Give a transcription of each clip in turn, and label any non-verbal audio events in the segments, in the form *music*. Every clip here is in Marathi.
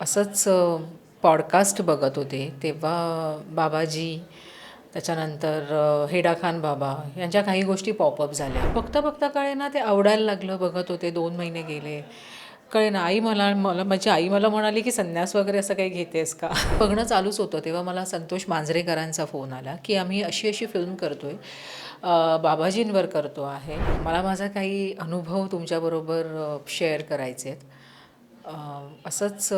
असंच पॉडकास्ट बघत होते. तेव्हा बाबाजी त्याच्यानंतर हेडा खान बाबा यांच्या काही गोष्टी पॉपअप झाल्या. बघता बघता कळे ना ते आवडायला लागलं बघत होते दोन महिने गेले. कळे ना आई मला मला माझी आई मला म्हणाली की संन्यास वगैरे असं काही घेतेस का? *laughs* बघणं चालूच होतं. तेव्हा मला संतोष मांजरेकरांचा फोन आला की आम्ही अशी अशी फिल्म करतो आहे बाबाजींवर करतो आहे. मला माझा काही अनुभव तुमच्याबरोबर शेअर करायचे आहेत असंच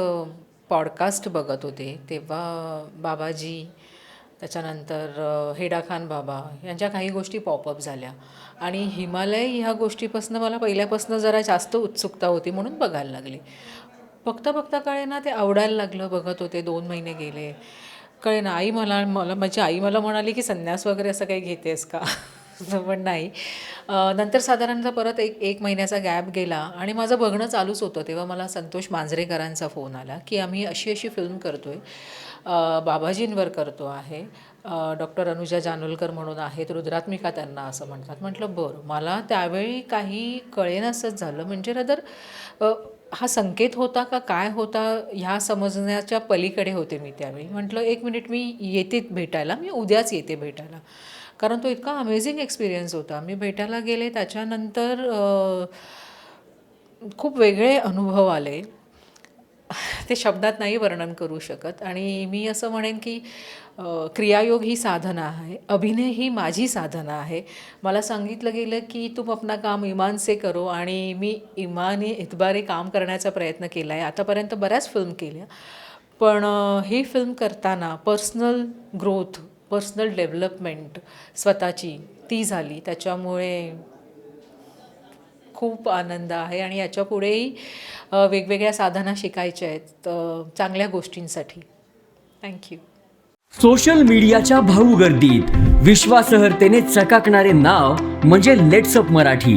पॉडकास्ट बघत होते. तेव्हा बाबाजी त्याच्यानंतर हेडा खान बाबा यांच्या काही गोष्टी पॉपअप झाल्या. आणि हिमालय ह्या गोष्टीपासून मला पहिल्यापासून जरा जास्त उत्सुकता होती म्हणून बघायला लागली. बघता बघता कळे ना ते आवडायला लागलं बघत होते दोन महिने गेले. कळे ना आई मला मला माझी आई मला म्हणाली की संन्यास वगैरे असं काही घेतेस का? *laughs* पण नाही. नंतर साधारणतः परत एक एक महिन्याचा गॅप गेला आणि माझं बघणं चालूच होतं. तेव्हा मला संतोष मांजरेकरांचा फोन आला की आम्ही अशी अशी फिल्म करतो आहे बाबाजींवर करतो आहे. डॉक्टर अनुजा जानोलकर म्हणून आहेत रुद्रात्मिका त्यांना असं म्हणतात. म्हटलं बरं मला त्यावेळी काही कळेनासंच झालं. म्हणजे रदर हा संकेत होता का काय होता ह्या समजण्याच्या पलीकडे होते मी त्यावेळी. म्हटलं एक मिनिट मी येते भेटायला. मी उद्याच येते भेटायला. कारण तो इतका अमेझिंग एक्सपिरियन्स होता. मी भेटायला गेले त्याच्यानंतर खूप वेगळे अनुभव आले. ते शब्दात नाही वर्णन करू शकत. आणि मी असं म्हणेन की क्रियायोग ही साधना आहे. अभिनय ही माझी साधना आहे. मला सांगितलं गेलं की तुम अपना काम इमान से करो. आणि मी इमाने इतबारे काम करण्याचा प्रयत्न केला आहे आतापर्यंत बऱ्याच फिल्म केल्या. पण ही फिल्म करताना पर्सनल ग्रोथ पर्सनल डेव्हलपमेंट स्वतःची. ती झाली. त्याच्यामुळे खूप आनंद आहे आणि याच्या पुढेही वेगवेगळ्या साधना शिकायच्या आहेत चांगल्या गोष्टींसाठी. थँक्यू सोशल मीडियाच्या भाऊ गर्दीत. विश्वासार्हतेने चकाकणारे नाव म्हणजे लेट्सअप मराठी.